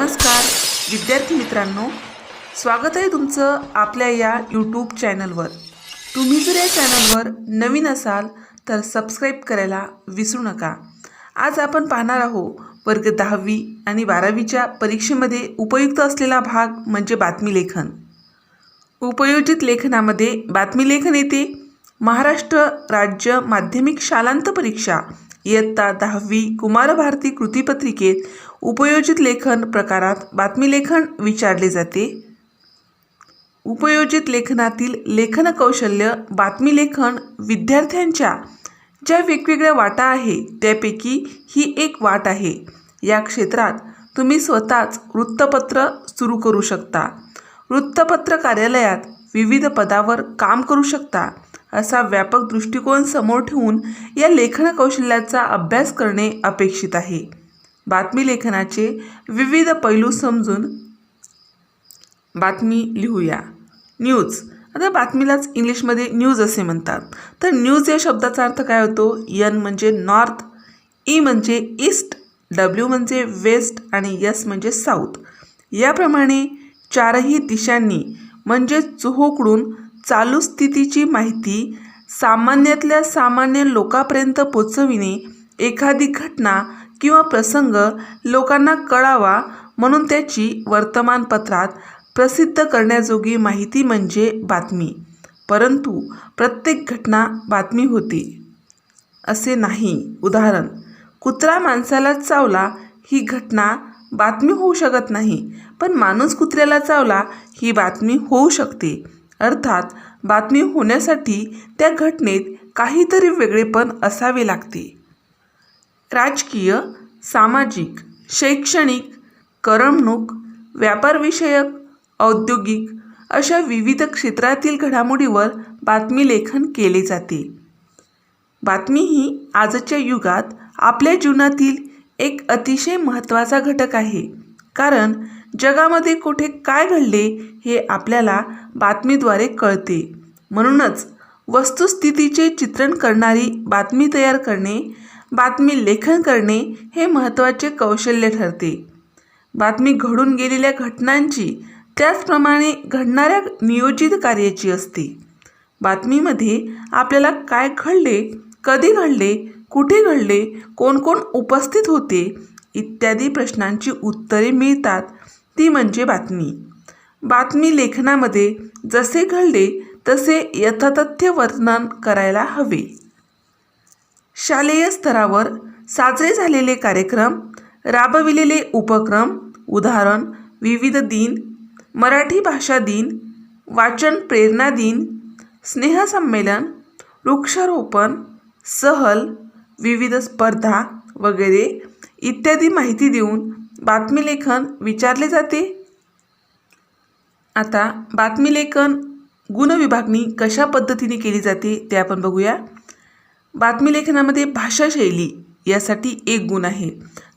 नमस्कार. विद्यार्थी मित्रांनो स्वागत आहे तुमचं आपल्या या यूट्यूब चॅनलवर तुम्ही जर या चॅनलवर नवीन असाल तर सबस्क्राईब करायला विसरू नका. आज आपण पाहणार आहोत वर्ग दहावी आणि बारावीच्या परीक्षेमध्ये उपयुक्त असलेला भाग म्हणजे बातमी लेखन. उपयोजित लेखनामध्ये बातमी लेखन येते. महाराष्ट्र राज्य माध्यमिक शालांत परीक्षा इयत्ता दहावी कुमार भारती कृतीपत्रिकेत उपयोजित लेखन प्रकारात बातमी लेखन विचारले जाते. उपयोजित लेखनातील लेखन कौशल्य बातमी लेखन विद्यार्थ्यांच्या ज्या वेगवेगळ्या वाटा आहे त्यापैकी ही एक वाट आहे. या क्षेत्रात तुम्ही स्वतःच वृत्तपत्र सुरू करू शकता. वृत्तपत्र कार्यालयात विविध पदावर काम करू शकता असा व्यापक दृष्टिकोन समोर ठेवून या लेखन कौशल्याचा अभ्यास करणे अपेक्षित आहे. बातमी लेखनाचे विविध पैलू समजून बातमी लिहूया. न्यूज आता बातमीलाच इंग्लिशमध्ये न्यूज असे म्हणतात. तर न्यूज या शब्दाचा अर्थ काय होतो? यन म्हणजे नॉर्थ ई e म्हणजे ईस्ट डब्ल्यू म्हणजे वेस्ट आणि यस म्हणजे साऊथ याप्रमाणे चारही दिशांनी म्हणजे चोहोकडून चालू स्थितीची माहिती सामान्यातल्या सामान्य लोकांपर्यंत पोचविणे एखादी घटना किंवा प्रसंग लोकांना कळावा म्हणून त्याची वर्तमानपत्रात प्रसिद्ध करण्याजोगी माहिती म्हणजे बातमी. परंतु प्रत्येक घटना बातमी होती. असे नाही. उदाहरण कुत्रा माणसाला चावला ही घटना बातमी होऊ शकत नाही. पण माणूस कुत्र्याला चावला ही बातमी होऊ शकते. अर्थात बातमी होण्यासाठी त्या घटनेत काहीतरी वेगळेपण असावे लागते. राजकीय सामाजिक शैक्षणिक करमणूक व्यापारविषयक औद्योगिक अशा विविध क्षेत्रातील घडामोडीवर बातमी लेखन केले जाते. बातमी ही आजच्या युगात आपल्या जीवनातील एक अतिशय महत्त्वाचा घटक आहे. कारण जगामध्ये कुठे काय घडले हे आपल्याला बातमीद्वारे कळते. म्हणूनच वस्तुस्थितीचे चित्रण करणारी बातमी तयार करणे बातमी लेखन करणे हे महत्त्वाचे कौशल्य ठरते. बातमी घडून गेलेल्या घटनांची त्याचप्रमाणे घडणाऱ्या नियोजित कार्याची असते. बातमीमध्ये आपल्याला काय घडले कधी घडले कुठे घडले कोण कोण उपस्थित होते इत्यादी प्रश्नांची उत्तरे मिळतात. ती म्हणजे बातमी. बातमी लेखनामध्ये जसे घडले तसे यथातथ्य वर्णन करायला हवे. शालेय स्तरावर साजरे झालेले कार्यक्रम राबविलेले उपक्रम उदाहरण विविध दिन मराठी भाषा दिन वाचन प्रेरणा दिन स्नेहसंमेलन वृक्षारोपण सहल विविध स्पर्धा वगैरे इत्यादी माहिती देऊन बातमी लेखन विचारले जाते. आता बातमी लेखन गुणविभागणी कशा पद्धतीने केली जाते ते आपण बघूया. बातमी लेखनामध्ये भाषाशैली यासाठी एक गुण आहे.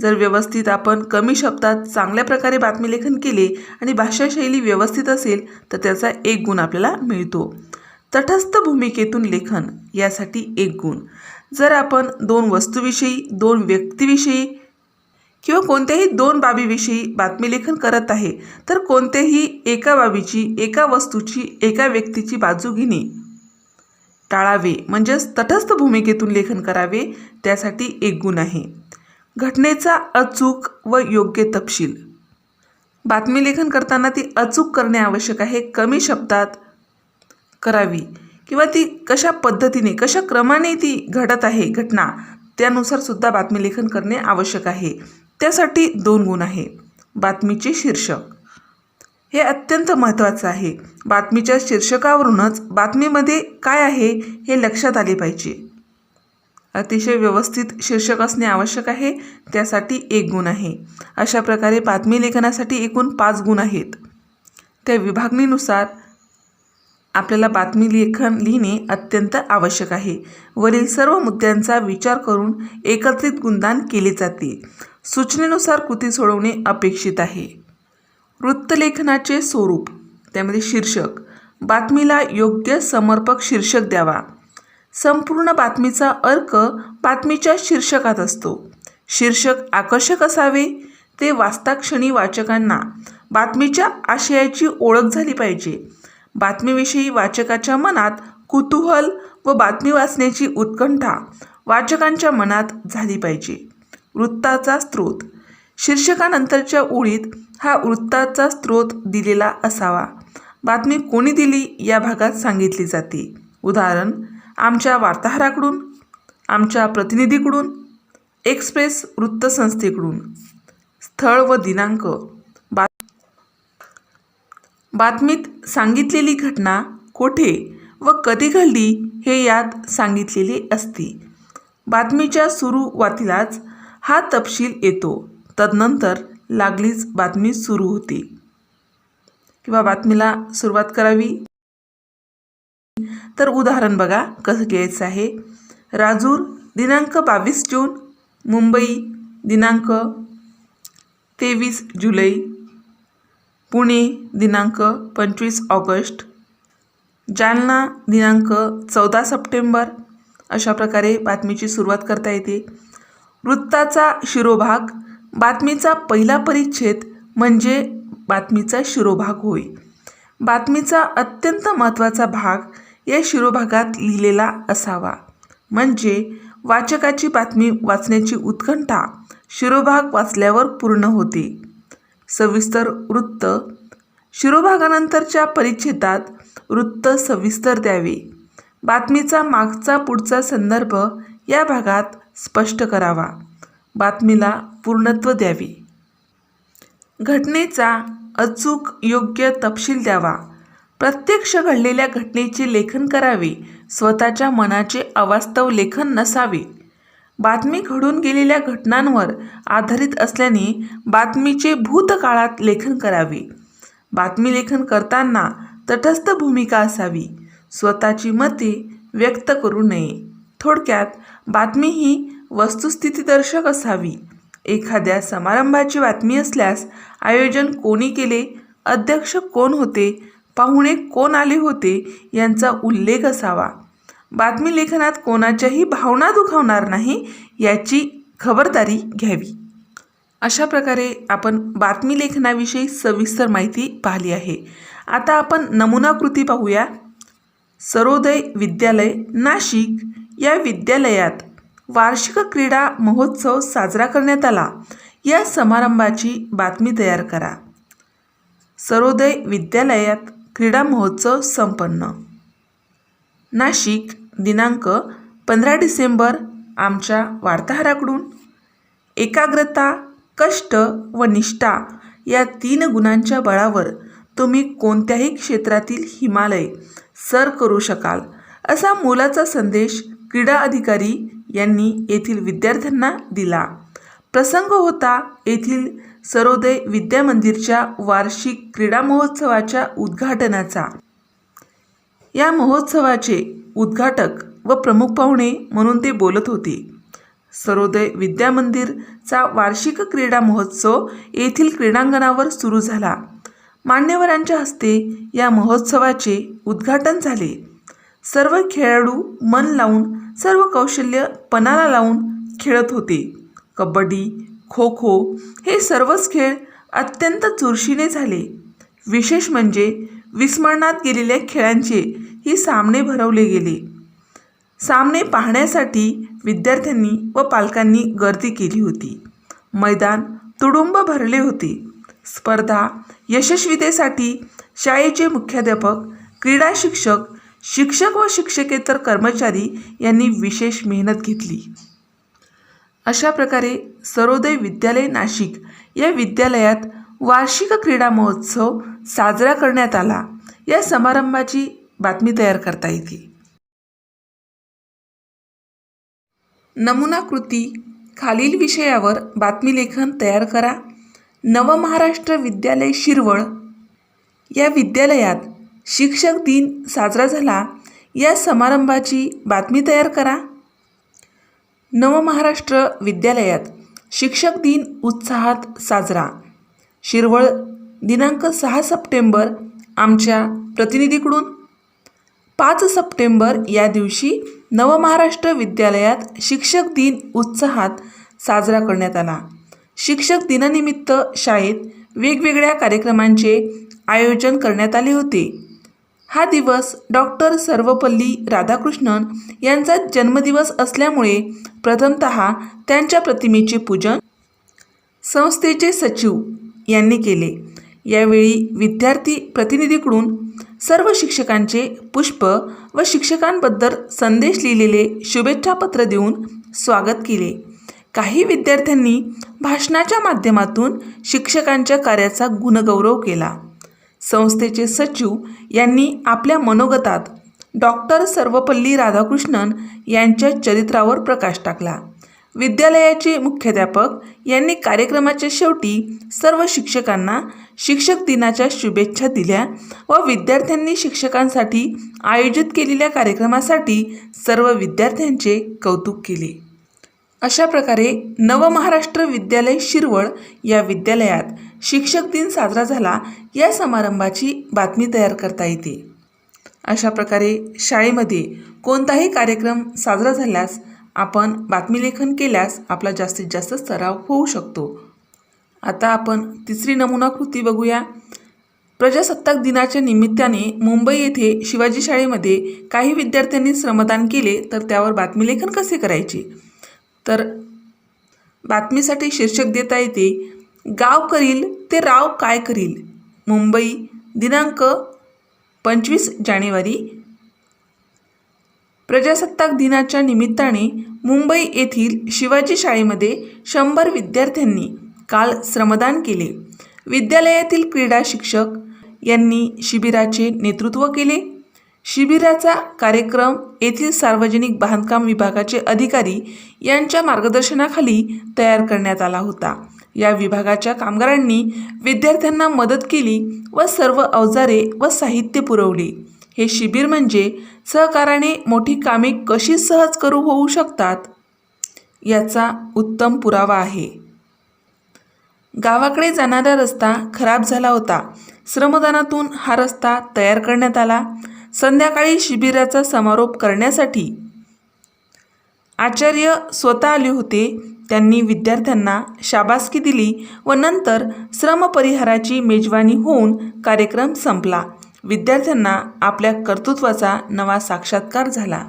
जर व्यवस्थित आपण कमी शब्दात चांगल्या प्रकारे बातमी लेखन केले आणि भाषाशैली व्यवस्थित असेल तर त्याचा एक गुण आपल्याला मिळतो. तटस्थ भूमिकेतून लेखन यासाठी एक गुण. जर आपण दोन वस्तूविषयी दोन व्यक्तीविषयी किंवा कोणत्याही दोन बाबीविषयी बातमी लेखन करत आहे तर कोणत्याही एका बाबीची एका वस्तूची एका व्यक्तीची बाजू घेणे टाळावे म्हणजेच तटस्थ भूमिकेतून लेखन करावे त्यासाठी एक गुण आहे. घटनेचा अचूक व योग्य तपशील. बातमी लेखन करताना ती अचूक करणे आवश्यक आहे. कमी शब्दात करावी किंवा ती कशा पद्धतीने कशा क्रमाने ती घडत आहे घटना त्यानुसार सुद्धा बातमी लेखन करणे आवश्यक आहे. त्यासाठी दोन गुण आहे. बातमीचे शीर्षक. हे अत्यंत महत्त्वाचं आहे. बातमीच्या शीर्षकावरूनच बातमीमध्ये काय आहे हे लक्षात आले पाहिजे. अतिशय व्यवस्थित शीर्षक असणे आवश्यक आहे त्यासाठी एक गुण आहे. अशा प्रकारे बातमी लेखनासाठी एकूण पाच गुण आहेत. त्या विभागणीनुसार आपल्याला बातमी लेखन लिहिणे अत्यंत आवश्यक आहे. वरील सर्व मुद्द्यांचा विचार करून एकत्रित गुणदान केले जाते. सूचनेनुसार कृती सोडवणे अपेक्षित आहे. वृत्तलेखनाचे स्वरूप. त्यामध्ये शीर्षक बातमीला योग्य समर्पक शीर्षक द्यावा. संपूर्ण बातमीचा अर्क बातमीच्या शीर्षकात असतो. शीर्षक आकर्षक असावे ते वाचताक्षणी वाचकांना बातमीच्या आशयाची ओळख झाली पाहिजे. बातमीविषयी वाचकाच्या मनात कुतूहल व बातमी वाचण्याची उत्कंठा वाचकांच्या मनात झाली पाहिजे. वृत्ताचा स्रोत शीर्षकानंतरच्या ओळीत हा वृत्ताचा स्रोत दिलेला असावा. बातमी कोणी दिली या भागात सांगितली जाते. उदाहरण आमच्या वार्ताहराकडून आमच्या प्रतिनिधीकडून एक्सप्रेस वृत्तसंस्थेकडून. स्थळ व दिनांक. बात बातमीत सांगितलेली घटना कोठे व कधी घडली हे यात सांगितलेले असते. बातमीच्या सुरुवातीलाच हा तपशील येतो. तदनंतर लागलीच बातमी सुरू होते. किंवा बातमीला सुरुवात करावी? तर उदाहरण बघा कसं घ्यायचं आहे. राजूर दिनांक बावीस जून मुंबई दिनांक तेवीस जुलै पुणे दिनांक पंचवीस ऑगस्ट जालना दिनांक चौदा सप्टेंबर अशा प्रकारे बातमीची सुरुवात करता येते. वृत्ताचा शिरोभाग बातमीचा पहिला परिच्छेद म्हणजे बातमीचा शिरोभाग होय. बातमीचा अत्यंत महत्त्वाचा भाग या शिरोभागात लिहिलेला असावा. म्हणजे वाचकाची बातमी वाचण्याची उत्कंठा शिरोभाग वाचल्यावर पूर्ण होते. सविस्तर वृत्त. शिरोभागानंतरच्या परिच्छेदात वृत्त सविस्तर द्यावे. बातमीचा मागचा पुढचा संदर्भ या भागात स्पष्ट करावा. बातमीला पूर्णत्व द्यावे. घटनेचा अचूक योग्य तपशील द्यावा. प्रत्यक्ष घडलेल्या घटनेचे लेखन करावे. स्वतःच्या मनाचे अवास्तव लेखन नसावे. बातमी घडून गेलेल्या घटनांवर आधारित असल्याने बातमीचे भूतकाळात लेखन करावे. बातमी लेखन करताना तटस्थ भूमिका असावी. स्वतःची मते व्यक्त करू नये. थोडक्यात बातमी ही वस्तुस्थितीदर्शक असावी. एखाद्या समारंभाची बातमी असल्यास आयोजन कोणी केले अध्यक्ष कोण होते पाहुणे कोण आले होते यांचा उल्लेख असावा. बातमी लेखनात कोणाच्याही भावना दुखावणार नाही याची खबरदारी घ्यावी. अशा प्रकारे आपण बातमी लेखनाविषयी सविस्तर माहिती पाहिली आहे. आता आपण नमुना कृती पाहूया. सरोदय विद्यालय नाशिक या विद्यालयात वार्षिक क्रीडा महोत्सव साजरा करण्यात आला. या समारंभाची बातमी तयार करा. सर्वोदय विद्यालयात क्रीडा महोत्सव संपन्न. नाशिक दिनांक पंधरा डिसेंबर आमच्या वार्ताहराकडून. एकाग्रता कष्ट व निष्ठा या तीन गुणांच्या बळावर तुम्ही कोणत्याही क्षेत्रातील हिमालय सर करू शकाल असा मोलाचा संदेश क्रीडा अधिकारी यांनी येथील विद्यार्थ्यांना दिला. प्रसंग होता येथील सरोदय विद्या मंदिरच्या वार्षिक क्रीडा महोत्सवाच्या उद्घाटनाचा. या महोत्सवाचे उद्घाटक व प्रमुख पाहुणे म्हणून ते बोलत होते. सरोदय विद्या मंदिरचा वार्षिक क्रीडा महोत्सव येथील क्रीडांगणावर सुरू झाला. मान्यवरांच्या हस्ते या महोत्सवाचे उद्घाटन झाले. सर्व खेळाडू मन लावून सर्व कौशल्य पणाला लावून खेळत होते. कबड्डी खो खो हे सर्वच खेळ अत्यंत चुरशीने झाले. विशेष म्हणजे विस्मरणात गेलेल्या खेळांचे ही सामने भरवले गेले. सामने पाहण्यासाठी विद्यार्थ्यांनी व पालकांनी गर्दी केली होती. मैदान तुडुंब भरले होते. स्पर्धा यशस्वीतेसाठी शाळेचे मुख्याध्यापक क्रीडा शिक्षक शिक्षक व शिक्षकेतर कर्मचारी यांनी विशेष मेहनत घेतली. अशा प्रकारे सरोदय विद्यालय नाशिक या विद्यालयात वार्षिक क्रीडा महोत्सव साजरा करण्यात आला. या समारंभाची बातमी तयार करता येते. नमुना कृती खालील विषयावर बातमी लेखन तयार करा. नवमहाराष्ट्र विद्यालय शिरवळ. या विद्यालयात शिक्षक दिन साजरा झाला या समारंभाची बातमी तयार करा. नवमहाराष्ट्र विद्यालयात शिक्षक दिन उत्साहात साजरा. शिरवळ दिनांक सहा सप्टेंबर आमच्या प्रतिनिधीकडून. पाच सप्टेंबर या दिवशी नवमहाराष्ट्र विद्यालयात शिक्षक दिन उत्साहात साजरा करण्यात आला. शिक्षक दिनानिमित्त शाळेत वेगवेगळ्या कार्यक्रमांचे आयोजन करण्यात आले होते. हा दिवस डॉक्टर सर्वपल्ली राधाकृष्णन यांचा जन्मदिवस असल्यामुळे प्रथमत त्यांच्या प्रतिमेचे पूजन संस्थेचे सचिव यांनी केले. यावेळी विद्यार्थी प्रतिनिधीकडून सर्व शिक्षकांचे पुष्प व शिक्षकांबद्दल संदेश लिहिलेले शुभेच्छापत्र देऊन स्वागत केले. काही विद्यार्थ्यांनी भाषणाच्या माध्यमातून शिक्षकांच्या कार्याचा गुणगौरव केला. संस्थेचे सचिव यांनी आपल्या मनोगतात डॉक्टर सर्वपल्ली राधाकृष्णन यांच्या चरित्रावर प्रकाश टाकला. विद्यालयाचे मुख्याध्यापक यांनी कार्यक्रमाच्या शेवटी सर्व शिक्षकांना शिक्षक दिनाच्या शुभेच्छा दिल्या व विद्यार्थ्यांनी शिक्षकांसाठी आयोजित केलेल्या कार्यक्रमासाठी सर्व विद्यार्थ्यांचे कौतुक केले. अशा प्रकारे नवमहाराष्ट्र विद्यालय शिरवळ या विद्यालयात शिक्षक दिन साजरा झाला. या समारंभाची बातमी तयार करता येते. अशा प्रकारे शाळेमध्ये कोणताही कार्यक्रम साजरा झाल्यास आपण बातमीलेखन केल्यास आपला जास्तीत जास्त सराव होऊ शकतो. आता आपण तिसरी नमुना कृती बघूया. प्रजासत्ताक दिनाच्या निमित्ताने मुंबई येथे शिवाजी शाळेमध्ये काही विद्यार्थ्यांनी श्रमदान केले तर त्यावर बातमीलेखन कसे करायचे? तर बातमीसाठी शीर्षक देता येते गाव करील ते राव काय करील? मुंबई दिनांक पंचवीस जानेवारी. प्रजासत्ताक दिनाच्या निमित्ताने मुंबई येथील शिवाजी शाळेमध्ये शंभर विद्यार्थ्यांनी काल श्रमदान केले. विद्यालयातील क्रीडा शिक्षक यांनी शिबिराचे नेतृत्व केले. शिबिराचा कार्यक्रम येथील सार्वजनिक बांधकाम विभागाचे अधिकारी यांच्या मार्गदर्शनाखाली तयार करण्यात आला होता. या विभागाच्या कामगारांनी विद्यार्थ्यांना मदत केली व सर्व अवजारे व साहित्य पुरवले. हे शिबिर म्हणजे सहकाराने मोठी कामे कशी सहज करू होऊ शकतात? याचा उत्तम पुरावा आहे. गावाकडे जाणारा रस्ता खराब झाला होता. श्रमदानातून हा रस्ता तयार करण्यात आला. संध्याकाळी शिबिराचा समारोप करण्यासाठी. आचार्य स्वतः आले होते. त्यांनी विद्यार्थ्यांना शाबासकी दिली व नंतर श्रमपरिहाराची मेजवानी होऊन कार्यक्रम संपला. विद्यार्थ्यांना आपल्या कर्तृत्वाचा नवा साक्षात्कार झाला.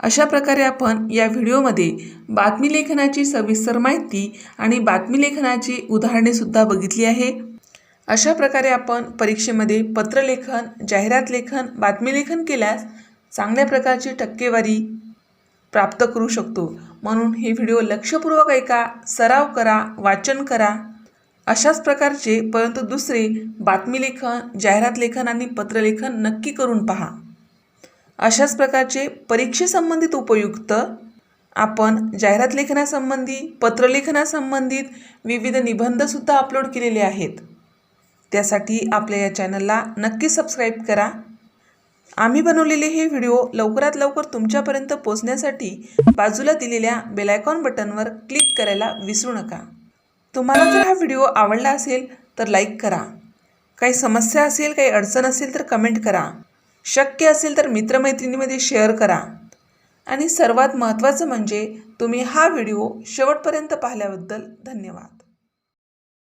अशा प्रकारे आपण या व्हिडिओमध्ये बातमी लेखनाची सविस्तर माहिती आणि बातमी लेखनाची उदाहरणेसुद्धा बघितली आहे. अशा प्रकारे आपण परीक्षेमध्ये पत्रलेखन जाहिरात लेखन बातमी लेखन केल्यास चांगल्या प्रकारची टक्केवारी प्राप्त करू शकतो. म्हणून हे व्हिडिओ लक्षपूर्वक ऐका सराव करा वाचन करा. अशाच प्रकारचे परंतु दुसरे बातमी लेखन जाहिरात लेखन आणि पत्रलेखन नक्की करून पहा. अशाच प्रकारचे परीक्षेसंबंधित उपयुक्त आपण जाहिरात लेखनासंबंधी पत्रलेखनासंबंधित विविध निबंधसुद्धा अपलोड केलेले आहेत. त्यासाठी आपल्या या चॅनलला नक्की सबस्क्राईब करा. आम्ही बनवलेले हे व्हिडिओ लवकरात लवकर तुमच्यापर्यंत पोचण्यासाठी बाजूला दिलेल्या बेलायकॉन बटनवर क्लिक करायला विसरू नका. तुम्हाला जर हा व्हिडिओ आवडला असेल तर लाईक करा. काही समस्या असेल काही अडचण असेल तर कमेंट करा. शक्य असेल तर मित्रमैत्रिणीमध्ये शेअर करा. आणि सर्वात महत्त्वाचं म्हणजे तुम्ही हा व्हिडिओ शेवटपर्यंत पाहिल्याबद्दल धन्यवाद.